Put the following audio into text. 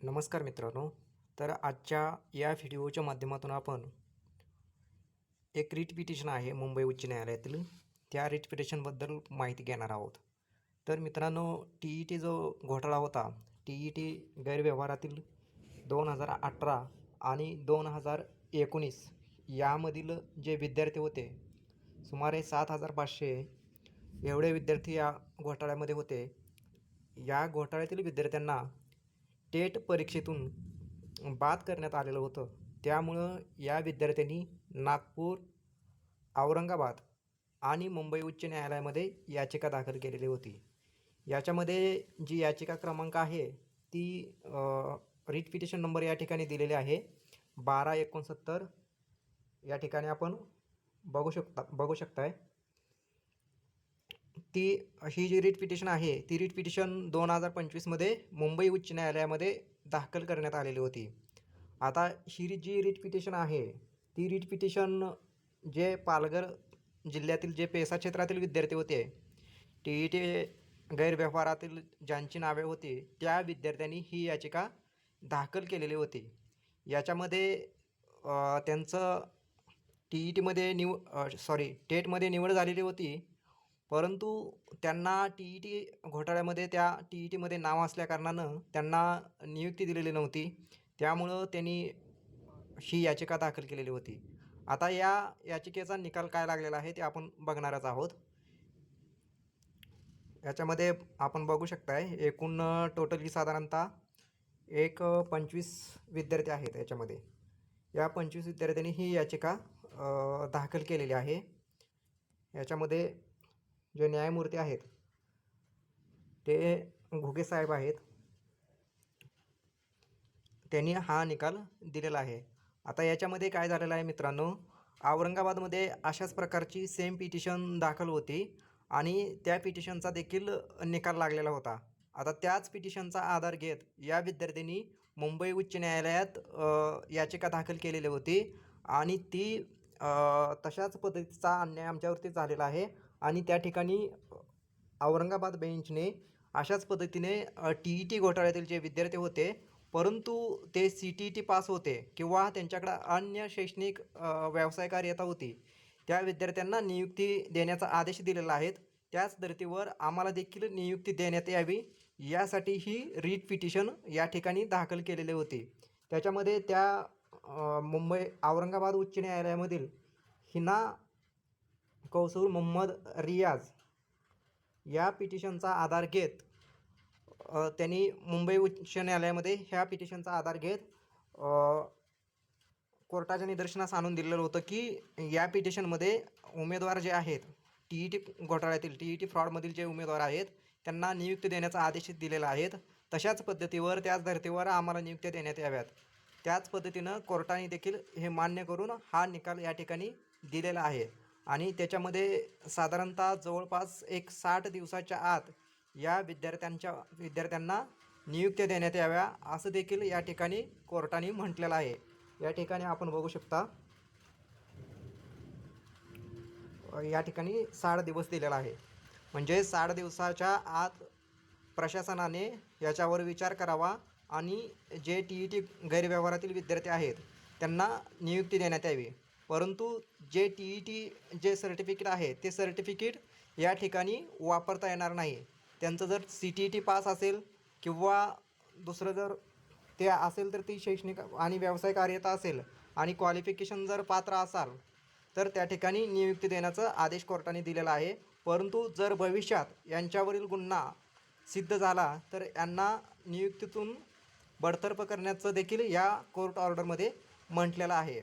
नमस्कार मित्रांनो. तर आजच्या या व्हिडिओच्या माध्यमातून आपण एक रिट पिटिशन आहे मुंबई उच्च न्यायालयातील. त्या रिट पिटिशनबद्दल माहिती घेणार आहोत. तर मित्रांनो टी ई टी जो घोटाळा होता टी ई टी गैरव्यवहारातील दोन हजार अठरा आणि दोन हजार एकोणीस यामधील जे विद्यार्थी होते सुमारे सात हजार पाचशे एवढे विद्यार्थी या घोटाळ्यामध्ये होते. या घोटाळ्यातील विद्यार्थ्यांना टेट परीक्षेतून बाद करण्यात आलेलं होतं. त्यामुळं या विद्यार्थ्यांनी नागपूर औरंगाबाद आणि मुंबई उच्च न्यायालयामध्ये याचिका दाखल केलेली होती. याच्यामध्ये जी याचिका क्रमांक आहे ती रिट पिटिशन नंबर या ठिकाणी दिलेले आहे. बारा एकोणसत्तर या ठिकाणी आपण बघू शकता बघू शकताय. ती ही जी रिट पिटिशन आहे ती रिट पिटिशन दोन हजार पंचवीसमध्ये मुंबई उच्च न्यायालयामध्ये दाखल करण्यात आलेली होती. आता ही जी रिट पिटिशन आहे ती रिट पिटिशन जे पालघर जिल्ह्यातील जे पेसा क्षेत्रातील विद्यार्थी होते टी ई टी गैरव्यवहारातील ज्यांची नावे होती त्या विद्यार्थ्यांनी ही याचिका दाखल केलेली होती. याच्यामध्ये त्यांचं टी ई टीमध्ये निव सॉरी टेटमध्ये निवड झालेली होती. परंतु त्यांना टी ई टी घोटाळ्यामध्ये त्या टी ई टीमध्ये नाव असल्याकारणानं त्यांना नियुक्ती दिलेली नव्हती. त्यामुळं त्यांनी ही याचिका दाखल केलेली होती. आता या याचिकेचा निकाल काय लागलेला आहे ते आपण बघणारच आहोत. याच्यामध्ये आपण बघू शकताय एकूण टोटली साधारणतः एक पंचवीस विद्यार्थी आहेत याच्यामध्ये. या पंचवीस विद्यार्थ्यांनी ही याचिका दाखल केलेली आहे. याच्यामध्ये जे न्यायमूर्ती आहेत ते घुगे साहेब आहेत. त्यांनी हा निकाल दिलेला आहे. आता याच्यामध्ये काय झालेलं आहे मित्रांनो औरंगाबादमध्ये अशाच प्रकारची सेम पिटिशन दाखल होती आणि त्या पिटिशनचा देखील निकाल लागलेला होता. आता त्याच पिटिशनचा आधार घेत या विद्यार्थ्यांनी मुंबई उच्च न्यायालयात याचिका दाखल केलेली होती आणि ती तशाच पद्धतीचा अन्याय आमच्यावरती झालेला आहे. आणि त्या ठिकाणी औरंगाबाद बेंचने अशाच पद्धतीने टी ई टी घोटाळ्यातील जे विद्यार्थी होते परंतु ते C T E T pass होते किंवा त्यांच्याकडं अन्य शैक्षणिक अ, व्यावसायिकार्यता होती त्या विद्यार्थ्यांना नियुक्ती देण्याचा आदेश दिलेला आहेत त्याच धर्तीवर आम्हाला देखील नियुक्ती देण्यात यावी यासाठी ही रीट पिटिशन या ठिकाणी दाखल केलेले होते. त्याच्यामध्ये त्या मुंबई औरंगाबाद उच्च न्यायालयामधील हिना कौसूर मोहम्मद रियाज या पिटिशनचा आधार घेत त्यांनी मुंबई उच्च न्यायालयामध्ये ह्या पिटिशनचा आधार घेत कोर्टाच्या निदर्शनास आणून दिलेलं होतं की या पिटिशनमध्ये उमेदवार जे आहेत टी ई टी घोटाळ्यातील टी ई टी फ्रॉडमधील जे उमेदवार आहेत त्यांना नियुक्ती देण्याचा आदेश दिलेला आहेत तशाच पद्धतीवर त्याच धर्तीवर आम्हाला नियुक्त्या देण्यात याव्यात. त्याच पद्धतीनं कोर्टाने देखील हे मान्य करून हा निकाल या ठिकाणी दिलेला आहे. आणि त्याच्यामध्ये साधारणतः जवळपास एक साठ दिवसाच्या आत या विद्यार्थ्यांच्या विद्यार्थ्यांना नियुक्त्या देण्यात याव्या असं देखील या ठिकाणी कोर्टाने म्हटलेलं आहे. या ठिकाणी आपण बघू शकता या ठिकाणी साठ दिवस दिलेला आहे. म्हणजे साठ दिवसाच्या आत प्रशासनाने याच्यावर विचार करावा आणि जे टी ई टी गैरव्यवहारातील विद्यार्थी आहेत त्यांना नियुक्ती देण्यात यावी. परंतु जे टी ई टी जे सर्टिफिकेट आहे ते सर्टिफिकेट या ठिकाणी वापरता येणार नाही. त्यांचं जर C T E T pass असेल किंवा दुसरं जर ते असेल तर ती शैक्षणिक आणि व्यावसायिक कार्यता असेल आणि क्वालिफिकेशन जर पात्र असाल तर त्या ठिकाणी नियुक्ती देण्याचा आदेश कोर्टाने दिलेला आहे. परंतु जर भविष्यात यांच्यावरील गुन्हा सिद्ध झाला तर यांना नियुक्तीतून बडतर्फ करण्याचं देखील या कोर्ट ऑर्डरमध्ये म्हटलेलं आहे.